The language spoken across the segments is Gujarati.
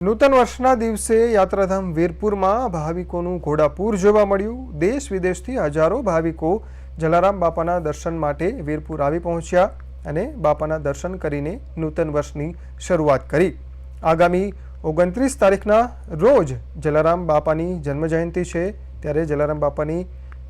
નૂતન વર્ષના દિવસે યાત્રાધામ વીરપુરમાં ભાવિકોનું ઘોડાપૂર જોવા મળ્યું. દેશ વિદેશથી હજારો ભાવિકો જલારામ બાપાના દર્શન માટે વીરપુર આવી પહોંચ્યા અને બાપાના દર્શન કરીને નૂતન વર્ષની શરૂઆત કરી. આગામી ઓગણત્રીસ તારીખના રોજ જલારામ બાપાની જન્મજયંતિ છે. ત્યારે જલારામ બાપાની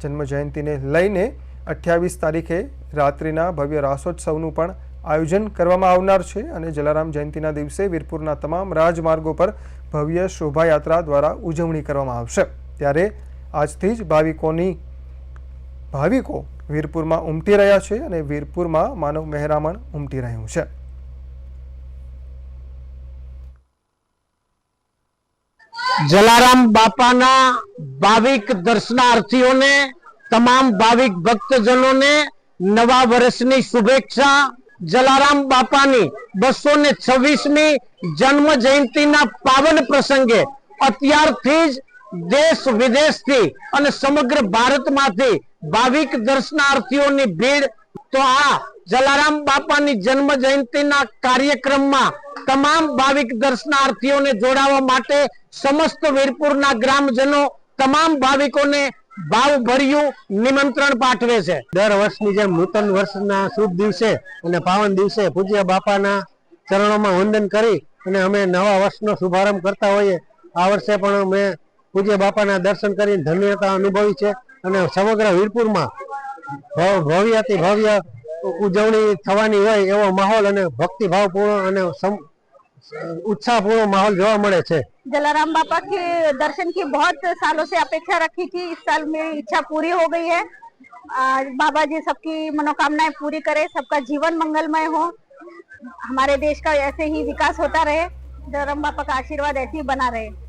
જન્મજયંતિને લઈને અઠ્યાવીસ તારીખે રાત્રિના ભવ્ય રાસોત્સવનું પણ આયોજન કરવામાં આવનાર છે અને જલારામ જયંતિના દિવસે વીરપુરના તમામ રાજમાર્ગો પર ભવ્ય શોભાયાત્રા દ્વારા ઉજવણી કરવામાં આવશે. ત્યારે આજથી જ ભાવિકોની, ભાવિકો વીરપુરમાં ઉમટી રહ્યા છે અને વીરપુરમાં માનવ મહેરામણ ઉમટી રહ્યું છે. જલારામ બાપાના ભાવિક દર્શનાર્થીઓને, તમામ ભાવિક ભક્તજનોને નવા વર્ષની શુભેચ્છા જલારામ બાપાની બસો ને છવ્વીસમી જન્મ જયંતિના પાવન પ્રસંગે અત્યારથી જ દેશ વિદેશથી અને સમગ્ર ભારતમાંથી ભાવિક દર્શનાર્થીઓની ભીડ. તો આ જલારામ બાપાની જન્મ જયંતિના કાર્યક્રમમાં તમામ ભાવિક દર્શનાર્થીઓને જોડાવા માટે સમસ્ત વીરપુરના ગ્રામજનો, તમામ ભાવિકોને ભાવભર્યું નિમંત્રણ પાઠવે છે. દર વર્ષની જેમ નૂતન વર્ષના શુભ દિવસે અને પાવન દિવસે પૂજ્ય બાપાના ચરણોમાં વંદન કરી અને અમે નવા વર્ષનો શુભારંભ કરતા હોઈએ. આ વર્ષે પણ અમે પૂજ્ય બાપાના દર્શન કરીને ધન્યતા અનુભવી છે અને સમગ્ર વીરપુરમાં ભવ- ભવ્યથી ભવ્ય ઉજવણી થવાની હોય એવો માહોલ અને ભક્તિભાવપૂર્ણ અને उत्साहपूर्ण माहौल जोवा મળે છે जलाराम बापा के दर्शन की बहुत सालों से अपेक्षा रखी थी इस साल मेरी इच्छा पूरी हो गई है आज बाबा जी सबकी मनोकामनाएं पूरी करे सबका जीवन मंगलमय हो हमारे देश का ऐसे ही विकास होता रहे जलाराम बापा का आशीर्वाद ऐसे ही बना रहे